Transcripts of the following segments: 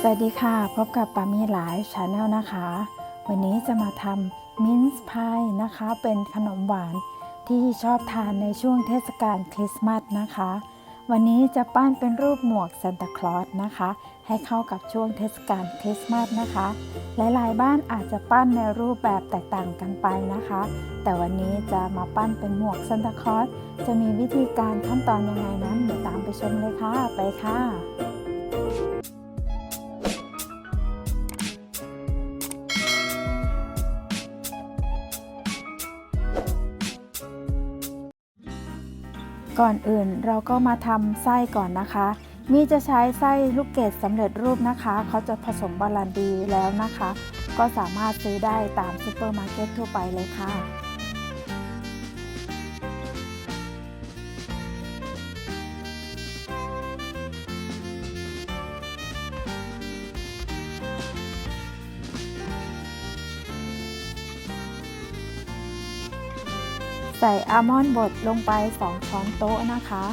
สวัสดีค่ะ พบกับปามีหลายชาแนลนะคะ วันนี้จะมาทำมินส์พายนะคะ เป็นขนมหวานที่ชอบทานในช่วงเทศกาลคริสต์มาสนะคะ วันนี้จะปั้นเป็นรูปหมวกซานตาคลอสนะคะ ให้เข้ากับช่วงเทศกาลคริสต์มาสนะคะ หลายๆ บ้านอาจจะปั้นในรูปแบบแตกต่างกันไปนะคะ แต่วันนี้จะมาปั้นเป็นหมวกซานตาคลอสจะมีวิธีการขั้นตอนยังไงนั้นเดี๋ยวตามไปชมเลยค่ะไปค่ะ ก่อนอื่นเราก็มาทำไส้ก่อนนะคะ มีจะใช้ไส้ลูกเกดสำเร็จรูปนะคะ เขาจะผสมบาลานดีแล้วนะคะ ก็สามารถซื้อได้ตามซูเปอร์มาร์เก็ตทั่วไปเลยค่ะ ใส่อัลมอนด์บดลงไป 2 ช้อนโต๊ะนะคะ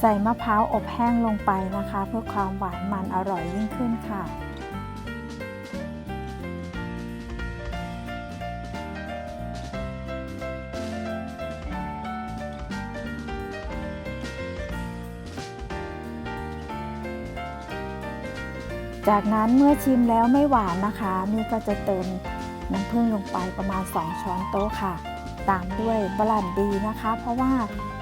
ใส่มะพร้าวอบแห้งลงไปนะคะ เพื่อความหวานมันอร่อยยิ่งขึ้นค่ะ จากนั้นเมื่อชิมแล้วไม่หวานนะคะ นี่ก็จะเติมน้ำผึ้งลงไปประมาณ 2 ช้อนโต๊ะค่ะ ตามด้วยบาลันดีนะคะ เพราะว่า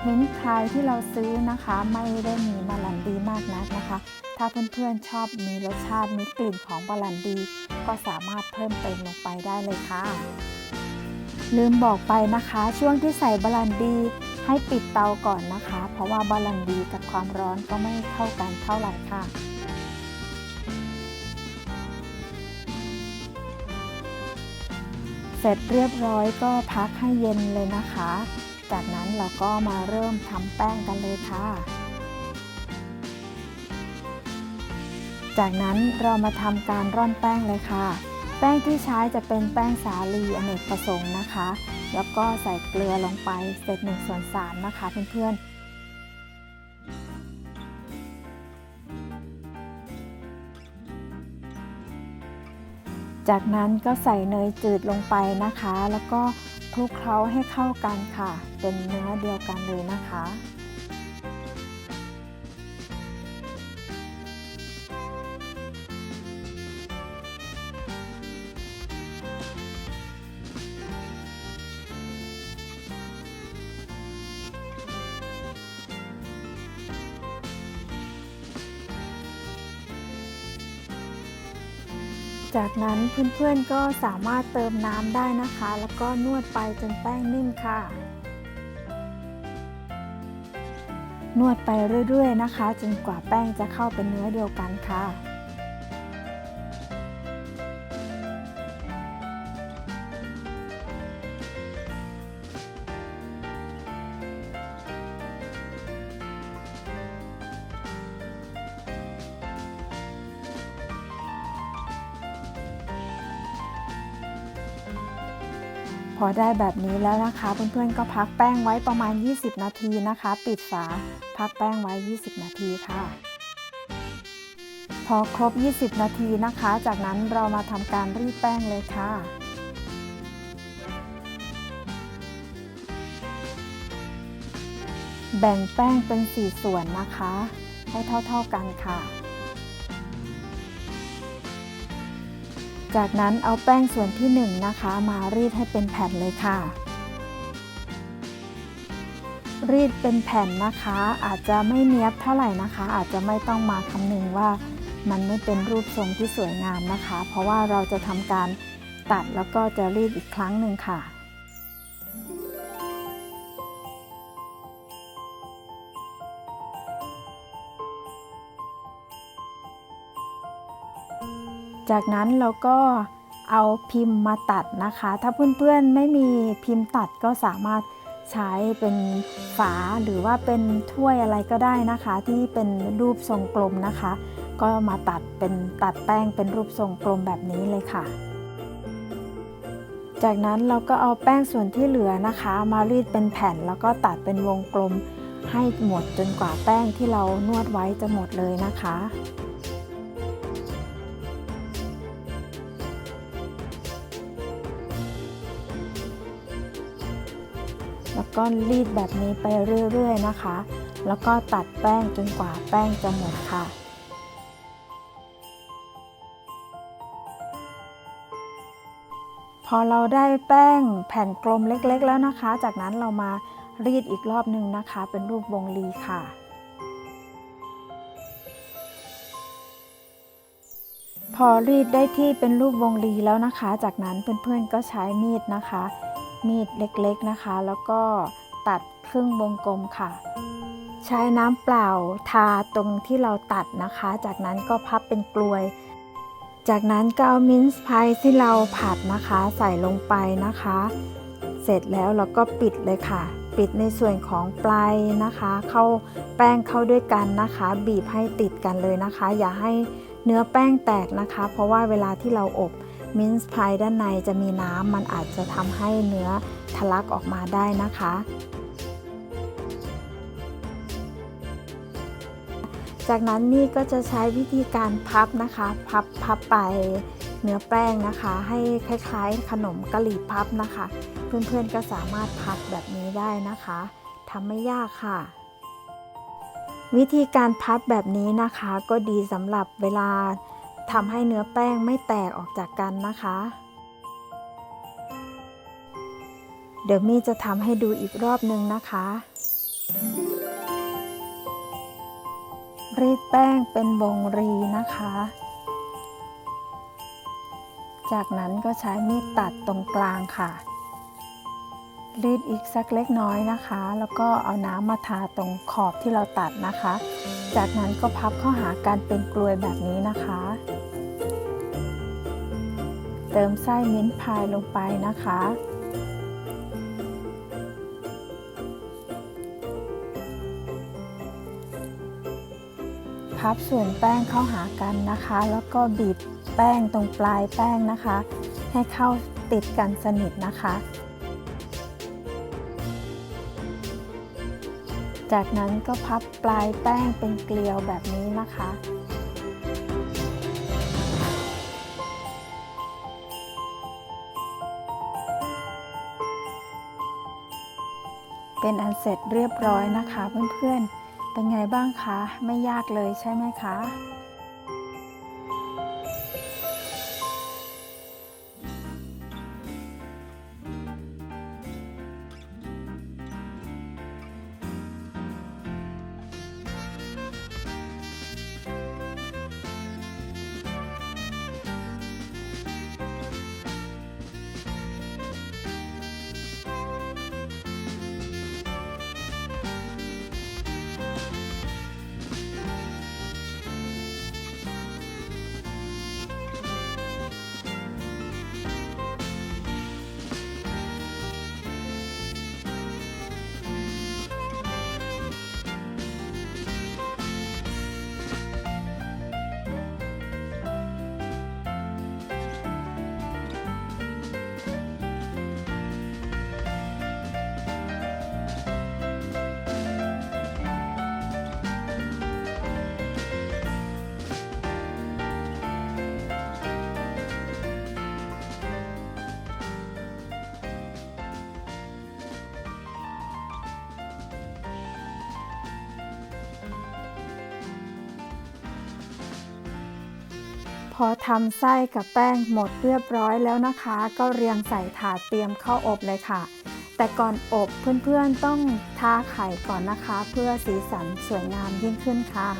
มิ้นท์พายที่เราซื้อนะคะ ไม่ได้มีบาลันดีมากนักนะคะ ถ้าเพื่อนๆชอบมีรสชาติมีกลิ่นของบาลันดี ก็สามารถเพิ่มเติมลงไปได้เลยค่ะ ลืมบอกไปนะคะ ช่วงที่ใส่บาลันดีให้ปิดเตาก่อนนะคะ เพราะว่าบาลันดีกับความร้อนก็ไม่เข้ากันเท่าไหร่ค่ะ เสร็จเรียบร้อยก็พักให้เย็นเลยนะคะ จากนั้นเราก็มาเริ่มทำแป้งกันเลยค่ะ จากนั้นเรามาทำการร่อนแป้งเลยค่ะ แป้งที่ใช้จะเป็นแป้งสาลีอเนกประสงค์นะคะ แล้วก็ใส่เกลือลงไปเศษหนึ่งส่วนสามนะคะเพื่อนๆ จากนั้นก็ใส่เนยจืดลงไปนะคะ แล้วก็คลุกเคล้าให้เข้ากันค่ะ เป็นเนื้อเดียวกันเลยนะคะ จากนั้นเพื่อนๆก็สามารถเติมน้ำได้นะคะ แล้วก็นวดไปจนแป้งนิ่มค่ะ นวดไปเรื่อยๆนะคะ จนกว่าแป้งจะเข้าเป็นเนื้อเดียวกันค่ะ พอได้แบบนี้แล้วนะคะ เพื่อนๆก็พักแป้งไว้ประมาณ 20 นาทีนะคะ ปิดฝาพักแป้งไว้ 20 นาทีค่ะ พอครบ 20 นาทีนะคะ จากนั้นเรามาทำการรีดแป้งเลยค่ะแบ่งแป้งเป็น 4 ส่วนนะคะ ให้เท่าๆกันค่ะ จากนั้นเอาแป้งส่วนที่ 1 นะคะ มารีดให้เป็นแผ่นเลยค่ะ รีดเป็นแผ่นนะคะ อาจจะไม่เนี้ยบเท่าไหร่นะคะ อาจจะไม่ต้องมาคำนึงว่ามันไม่เป็นรูปทรงที่สวยงามนะคะ เพราะว่าเราจะทำการตัดแล้วก็จะรีดอีกครั้งหนึ่งค่ะ จากนั้นเราก็เอาพิมพ์มาตัดนะคะ ถ้าเพื่อนๆไม่มีพิมพ์ตัดก็สามารถใช้เป็นฝาหรือว่าเป็นถ้วยอะไรก็ได้นะคะ ที่เป็นรูปทรงกลมนะคะ ก็มาตัดเป็นตัดแป้งเป็นรูปทรงกลมแบบนี้เลยค่ะ จากนั้นเราก็เอาแป้งส่วนที่เหลือนะคะ มารีดเป็นแผ่นแล้วก็ตัดเป็นวงกลมให้หมดจนกว่าแป้งที่เรานวดไว้จะหมดเลยนะคะ ก็รีดแบบนี้ไปเรื่อยๆนะคะ แล้วก็ตัดแป้งจนกว่าแป้งจะหมดค่ะพอเราได้แป้งแผ่นกลมเล็กๆ แล้วนะคะ จากนั้นเรามารีดอีกรอบหนึ่งนะคะ เป็นรูปวงรีค่ะ พอรีดได้ที่เป็นรูปวงรีแล้วนะคะ จากนั้นเพื่อนๆก็ใช้มีดนะคะ มีดเล็กๆนะคะ แล้วก็ตัดครึ่งวงกลมค่ะ ใช้น้ำเปล่าทาตรงที่เราตัดนะคะ จากนั้นก็พับเป็นกลวย จากนั้นก็เอามินส์พายที่เราผัดนะคะ ใส่ลงไปนะคะ เสร็จแล้วเราก็ปิดเลยค่ะ ปิดในส่วนของปลายนะคะ เข้าแป้งเข้าด้วยกันนะคะ บีบให้ติดกันเลยนะคะ อย่าให้เนื้อแป้งแตกนะคะ เพราะว่าเวลาที่เราอบ มินส์พายด้านในจะมีน้ำมันอาจจะทำให้เนื้อทะลักออกมาได้นะคะ จากนั้นนี่ก็จะใช้วิธีการพับนะคะ พับพับไปเนื้อแป้งนะคะ ให้คล้ายๆ ขนมกะหรี่พับนะคะ เพื่อนๆก็สามารถพับแบบนี้ได้นะคะทำไม่ยากค่ะ วิธีการพับแบบนี้นะคะ ก็ดีสำหรับเวลา ทำให้เนื้อแป้งไม่แตกออกจากกันนะคะ เดี๋ยวมี่จะทำให้ดูอีกรอบนึงนะคะ รีดแป้งเป็นวงรีนะคะ จากนั้นก็ใช้มีดตัดตรงกลางค่ะ รีดอีกสักเล็กน้อยนะคะ แล้วก็เอาน้ำมาทาตรงขอบที่เราตัดนะคะ จากนั้นก็พับเข้าหากันเป็นกลวยแบบนี้นะคะ เติมไส้มิ้นพายลงไปนะคะ พับส่วนแป้งเข้าหากันนะคะ แล้วก็บีบแป้งตรงปลายแป้งนะคะ ให้เข้าติดกันสนิทนะคะ จากนั้นก็พับปลายแป้งเป็นเกลียวแบบนี้นะคะ เป็นอันเสร็จเรียบร้อยนะคะเพื่อนๆ เป็นไงบ้างคะ ไม่ยากเลยใช่ไหมคะ อทำไส้กับแป้งหมดเรียบร้อยแล้วนะคะ ก็เรียงใส่ถาดเตรียมเข้าอบเลยค่ะ แต่ก่อนอบเพื่อนๆต้องทาไข่ก่อนนะคะ เพื่อสีสันสวยงามยิ่งขึ้นค่ะ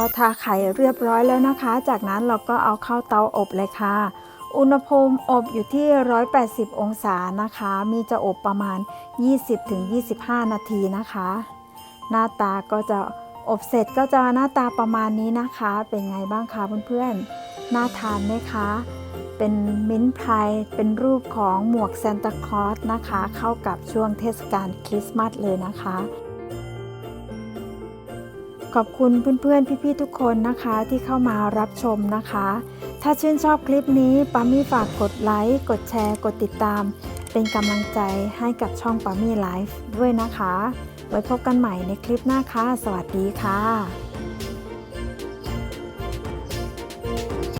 อทาไข่เรียบร้อยแล้วนะคะ จากนั้นเราก็เอาเข้าเตาอบเลยค่ะ อุณหภูมิอบอยู่ที่ 180 องศานะคะ มีจะอบประมาณ 20-25 นาทีนะคะ หน้าตาก็จะอบเสร็จก็จะหน้าตาประมาณนี้นะคะ เป็นไงบ้างคะเพื่อนๆ น่าทานไหมคะ เป็นมิ้นท์พายเป็นรูปของหมวกซานตาคลอสนะคะ เข้ากับช่วงเทศกาลคริสต์มาสเลยนะคะ ขอบคุณเพื่อนๆ พี่ๆ ทุกคนนะคะที่เข้ามารับชมนะคะ ถ้าชื่นชอบคลิปนี้ปามี่ฝากกดไลค์ กดแชร์ กดติดตาม เป็นกำลังใจให้กับช่องปามี่ไลฟ์ด้วยนะคะ ไว้พบกันใหม่ในคลิปหน้าค่ะ สวัสดีค่ะ